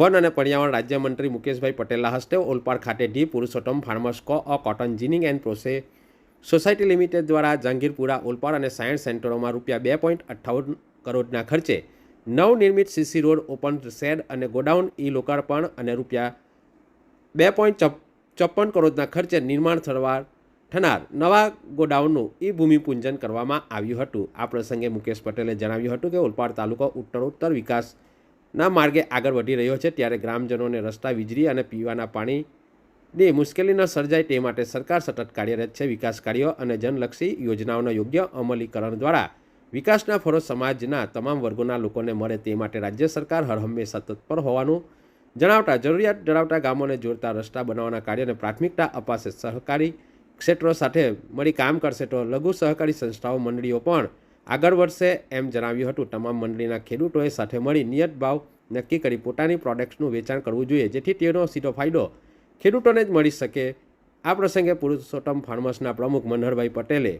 One અને પર્યાવરણ રાજ્યમંત્રી મુકેશભાઈ પટેલના હસ્તે ઓલપાડ ખાતે the Purushottam farmers a cotton ginning and process society limited દ્વારા જહાંગીરપુરા, ઓલપાડ અને સાયન્સ સેન્ટરોમાં રૂપિયા બે પોઈન્ટ અઠ્ઠાવન કરોડના ખર્ચે નવનિર્મિત સીસી રોડ, ઓપન શેડ અને ગોડાઉન ઈ લોકાર્પણ અને રૂપિયા બે પોઈન્ટ ચોપન કરોડના ખર્ચે નિર્માણ થવા થનાર નવા ગોડાઉનનું ઈ ભૂમિપૂજન કરવામાં આવ્યું હતું. આ પ્રસંગે મુકેશ પટેલે જણાવ્યું હતું કે, ઓલપાડ તાલુકો ઉત્તરોત્તર વિકાસના માર્ગે આગળ વધી રહ્યો છે, ત્યારે ગ્રામજનોને રસ્તા વીજળી અને પીવાના પાણીની મુશ્કેલી ન સર્જાય તે માટે સરકાર સતત કાર્યરત છે વિકાસ કાર્યો અને જનલક્ષી યોજનાઓના યોગ્ય અમલીકરણ દ્વારા. વિકાસના ફળો સમાજના તમામ વર્ગોના લોકોને મળે તે માટે રાજ્ય સરકાર હરહંમેશા તત્પર હોવાનું જણાવતા, જરૂરિયાત ધરાવતા ગામોને જોડતા રસ્તા બનાવવાના કાર્યને પ્રાથમિકતા અપાશે. સહકારી ક્ષેત્રો સાથે મળી કામ કરશે તો લઘુ સહકારી સંસ્થાઓ, મંડળીઓ પણ આગળ વર્ષે એમ જણાવ્યું હતું. તમામ મંડળીના ખેડૂતોએ સાથે મળી નિયત ભાવ નક્કી કરી પોતાની પ્રોડક્ટ્સનું વેચાણ કરવું જોઈએ, જેથી તેનો સીધો ફાયદો ખેડૂતોને જ મળી શકે. આ પ્રસંગે પુરુષોત્તમ ફાર્મર્સના પ્રમુખ મનહરભાઈ પટેલે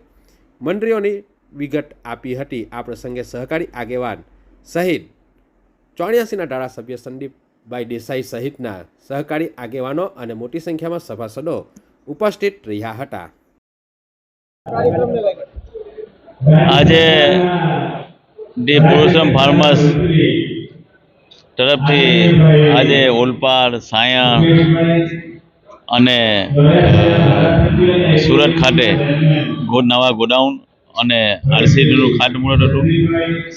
મંડળીઓની વિગત આપી હતી. આ પ્રસંગે સહકારી આગેવાન સહિત ચોર્યાસીના ધારાસભ્ય સંદીપભાઈ દેસાઈ સહિતના સહકારી આગેવાનો અને મોટી સંખ્યામાં સભાસદો ઉપસ્થિત રહ્યા હતા. આજે ડી પુરુષોત્તમ ફાર્મર્સ તરફથી આજે ઓલપાડ સાયણ અને સુરત ખાતે નવા ગોડાઉન અને આરસીડીનું ખાતમુહૂર્ત હતું.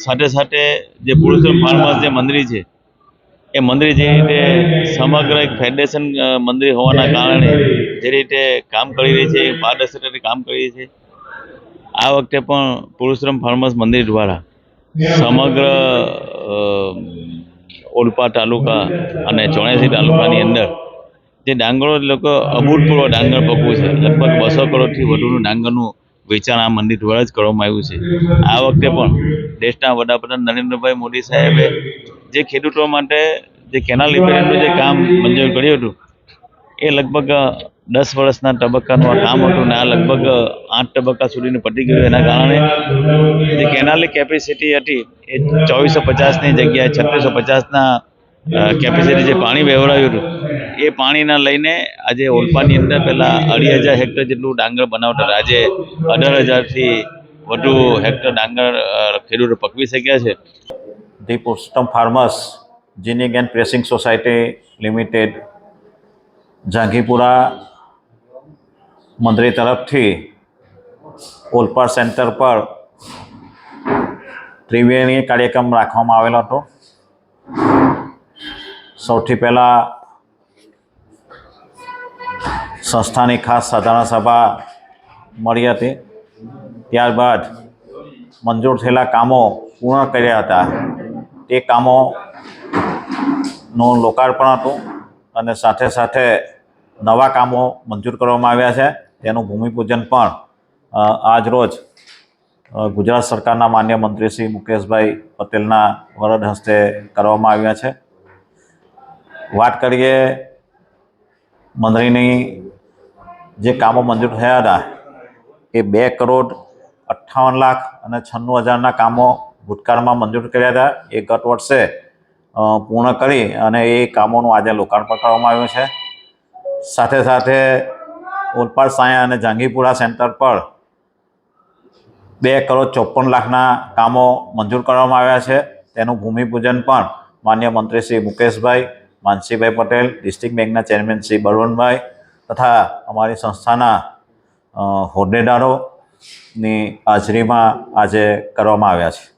સાથે સાથે જે પુરુષોત્તમ ફાર્મર્સ જે મંદિર છે, એ મંદિર જે રીતે સમગ્ર એક ફેડરેશન મંદિર હોવાના કારણે જે રીતે કામ કરી રહી છે પારદર્શક રીતે કામ કરી રહી છે આ વખતે પણ પુરુષોત્તમ ફાર્મર્સ મંદિર દ્વારા સમગ્ર ઓલપા તાલુકા અને ચોણાસી તાલુકાની અંદર જે ડાંગરો લોકો અભૂતપૂર્વ ડાંગર પકવું છે. લગભગ બસો કરોડથી વધુનું ડાંગરનું વેચાણ આ મંદિર દ્વારા જ કરવામાં આવ્યું છે. આ વખતે પણ દેશના વડાપ્રધાન નરેન્દ્રભાઈ મોદી સાહેબે જે ખેડૂતો માટે જે કેનાલ રિપેરિંગનું જે કામ મંજૂર કર્યું હતું એ લગભગ દસ વર્ષના તબક્કાનું આ કામ હતું ને આ લગભગ આઠ તબક્કા સુધીનું પતી ગયું. એના કારણે જે કેનાલની કેપેસિટી હતી એ ચોવીસો પચાસની જગ્યાએ, છત્રીસો પચાસના કેપેસિટી જે પાણી વહેવડાયું હતું, એ પાણીના લઈને આજે ઓલપાની અંદર પહેલાં અઢી હજાર હેક્ટર જેટલું ડાંગર બનાવતા હતા. આજે અઢાર હજારથી વધુ હેક્ટર ડાંગર ખેડૂતો પકવી શક્યા છે. The પોસ્ટમ farmers, ginning and pressing society limited Jahangirpura મંત્રી તરફથી ઓલપાડ સેન્ટર પર ત્રિવેણી કાર્યક્રમ રાખવામાં આવેલો હતો. સૌથી પહેલાં સંસ્થાની ખાસ સાધારણ સભા મળી હતી. ત્યારબાદ મંજૂર થયેલા કામો પૂર્ણ કર્યા હતા. તે કામોનું લોકાર્પણ હતું અને સાથે સાથે નવા કામો મંજૂર કરવામાં આવ્યા છે. તેનું ભૂમિપૂજન પણ આજરોજ આજ રોજ ગુજરાત સરકારના માન્ય મંત્રી શ્રી મુકેશભાઈ પટેલના વરદ હસ્તે કરવામાં આવ્યા છે. વાત કરીએ મંત્રીની, જે કામો મંજૂર થયા હતા, એ બે કરોડ અઠ્ઠાવન લાખ અને છન્નું હજારના કામો ભૂતકાળમાં મંજૂર કર્યા હતા. એ ગત વર્ષે પૂર્ણ કરી અને એ કામોનું આજે લોકાર્પણ કરવામાં આવ્યું છે. સાથે સાથે ઓલપાડ સાયા અને જાંગીપુરા સેન્ટર પર બે કરોડ ચોપન લાખના કામો મંજૂર કરવામાં આવ્યા છે. તેનું ભૂમિપૂજન પણ માન્ય મંત્રી શ્રી મુકેશભાઈ, માનસીભાઈ પટેલ, ડિસ્ટ્રિક્ટ બેંકના ચેરમેન શ્રી બળવંતભાઈ તથા અમારી સંસ્થાના હોદ્દેદારોની હાજરીમાં આજે કરવામાં આવ્યા છે.